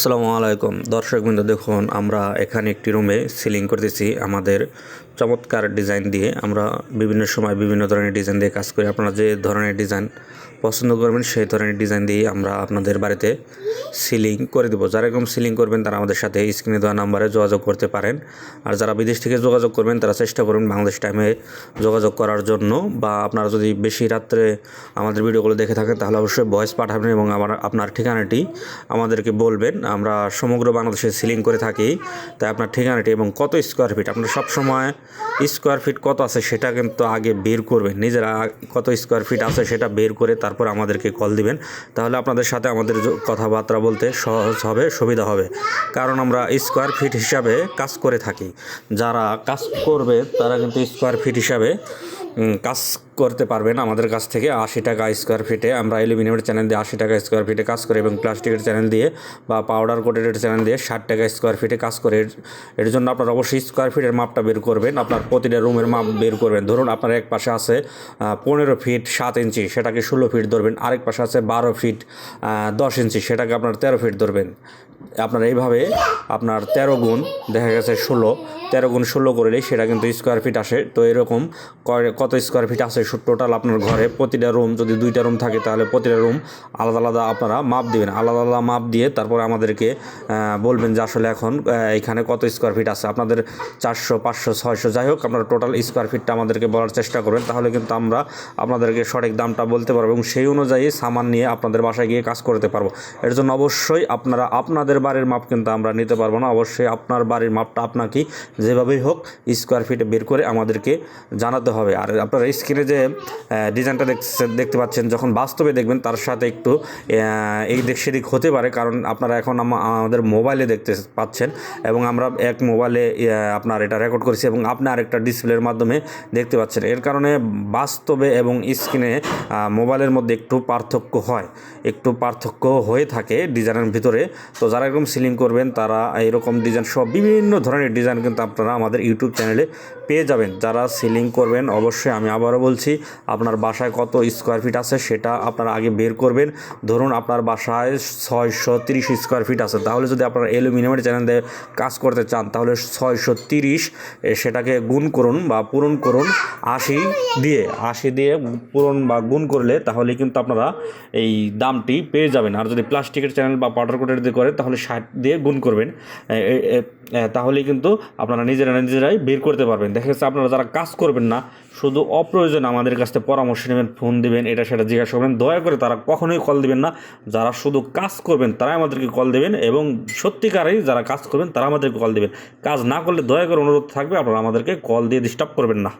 আসসালামু আলাইকুম। দর্শকবৃন্দ দেখুন, আমরা এখানে একটি রুমে সিলিং করতেছি। আমাদের চমৎকার ডিজাইন দিয়ে আমরা বিভিন্ন সময় বিভিন্ন ধরনের ডিজাইন দিয়ে কাজ করি। আপনারা যে ধরনের ডিজাইন পছন্দ করবেন, সেই ধরনের ডিজাইন দিয়ে আমরা আপনাদের বাড়িতে সিলিং করে দেবো। যারা এরকম সিলিং করবেন, তারা আমাদের সাথে স্ক্রিনে দেওয়া নাম্বারে যোগাযোগ করতে পারেন। আর যারা বিদেশ থেকে যোগাযোগ করবেন, তারা চেষ্টা করবেন বাংলাদেশ টাইমে যোগাযোগ করার জন্য। বা আপনারা যদি বেশি রাত্রে আমাদের ভিডিওগুলো দেখে থাকেন, তাহলে অবশ্যই ভয়েস পাঠাবেন এবং আমার, আপনার ঠিকানাটি আমাদেরকে বলবেন। আমরা সমগ্র বাংলাদেশে সিলিং করে থাকি। তাই আপনার ঠিকানাটি এবং কত স্কোয়ার ফিট আপনারা সবসময় স্কোয়ার ফিট কত আছে সেটা কিন্তু আগে বের করবেন। নিজেরা কত স্কোয়ার ফিট আছে সেটা বের করে তারপর আমাদেরকে কল দিবেন। তাহলে আপনাদের সাথে আমাদের কথাবার্তা বলতে সহজ হবে, সুবিধা হবে। কারণ আমরা স্কোয়ার ফিট হিসাবে কাজ করে থাকি। যারা কাজ করবে তারা কিন্তু স্কোয়ার ফিট হিসাবে কাজ করতে পারবেন আমাদের কাছ থেকে আশি টাকা স্কোয়ার ফিটে আমরা অ্যালুমিনিয়ামের চ্যানেল দিয়ে আশি টাকা স্কোয়ার ফিটে কাজ করি এবং প্লাস্টিকের চ্যানেল দিয়ে বা পাউডার কোটেডের চ্যানেল দিয়ে ষাট টাকা স্কোয়ার ফিটে কাজ করে। এর- জন্য আপনার অবশ্যই স্কোয়ার ফিটের মাপটা বের করবেন, আপনার প্রতিটা রুমের মাপ বের করবেন। ধরুন আপনার এক পাশে আছে পনেরো ফিট সাত ইঞ্চি, সেটাকে ষোলো ফিট ধরবেন। আরেক পাশে আছে বারো ফিট দশ ইঞ্চি, সেটাকে আপনার তেরো ফিট ধরবেন। আপনার এইভাবে আপনার তেরো গুণ, দেখা গেছে ষোলো, তেরো গুণ ষোলো করলেই সেটা কিন্তু স্কোয়ার ফিট আসে। তো এরকম কত স্কোয়ার ফিট আছে টোটাল আপনার ঘরে প্রতিটা রুম যদি দুইটা রুম থাকে, তাহলে প্রতিটা রুম আলাদা আলাদা আপনারা মাপ দিবেন। আলাদা আলাদা মাপ দিয়ে তারপরে আমাদেরকে বলবেন যে আসলে এখন এখানে কত স্কোয়ার ফিট আছে। আপনাদের চারশো, পাঁচশো, ছয়শো, যাই হোক, আপনারা টোটাল স্কোয়ার ফিটটা আমাদেরকে বলার চেষ্টা করবেন। তাহলে কিন্তু আমরা আপনাদেরকে সঠিক দামটা বলতে পারব এবং সেই অনুযায়ী সামান নিয়ে আপনাদের বাসায় গিয়ে কাজ করতে পারব। এর জন্য অবশ্যই আপনারা, আপনাদের বাড়ির মাপ কিন্তু আমরা নিতে পারব না। অবশ্যই আপনার বাড়ির মাপটা আপনাকে যেভাবেই হোক স্কোয়ার ফিটে বের করে আমাদেরকে জানাতে হবে। আর আপনারা স্ক্রিনে যে ডিজাইনটা দেখতে দেখতে পাচ্ছেন, যখন বাস্তবে দেখবেন, তার সাথে একটু এই দিক সেদিক হতে পারে, কারণ আপনারা এখন আমাদের মোবাইলে দেখতে পাচ্ছেন, এবং আমরা এক মোবাইলে আপনার এটা রেকর্ড করেছি, এবং আপনি আরেকটা ডিসপ্লের মাধ্যমে দেখতে পাচ্ছেন। এর কারণে বাস্তবে এবং স্ক্রিনে মোবাইলের মধ্যে একটু পার্থক্য হয়, একটু পার্থক্য হয়ে থাকে ডিজাইনের ভিতরে। তো যারা এরকম সিলিং করবেন, তারা এরকম ডিজাইন সব বিভিন্ন ধরনের ডিজাইন কিন্তু আপনারা আমাদের ইউটিউব চ্যানেলে পেয়ে যাবেন। যারা সিলিং করবেন, অবশ্যই আমি আবারও বলছি আপনার বাসায় কত স্কোয়ার ফিট আছে সেটা আপনারা আগে বের করবেন। ধরুন আপনার বাসায় ছয়শো তিরিশ স্কোয়ার ফিট আছে। তাহলে যদি আপনারা অ্যালুমিনিয়ামের চ্যানেল দিয়ে কাজ করতে চান, তাহলে ছয়শো তিরিশ সেটাকে গুণ করুন বা পূরণ করুন আশি দিয়ে। আশি দিয়ে পূরণ বা গুণ করলে তাহলে কিন্তু আপনারা এই দামটি পেয়ে যাবেন। আর যদি প্লাস্টিকের চ্যানেল বা পাউডার কোটের দিয়ে করেন তাহলে ষাট দিয়ে গুণ করবেন। তাহলেই কিন্তু আপনারা নিজেরা নিজেরাই বের করতে পারবেন। দেখা যাচ্ছে আপনারা যারা কাজ করবেন না, শুধু অপ্রয়োজন আমাদের কাছ থেকে পরামর্শ নেবেন ফোন দেবেন, এটা সেটা জিজ্ঞাসা করবেন। দয়া করে তারা কখনোই কল দেবেন না। যারা শুধু কাজ করবেন, তারাই আমাদেরকে কল দেবেন এবং সত্যিকারেই যারা কাজ করবেন, তারা আমাদেরকে কল দেবেন। কাজ না করলে দয়া করে অনুরোধ থাকবে, আপনারা আমাদেরকে কল দিয়ে ডিস্টার্ব করবেন না।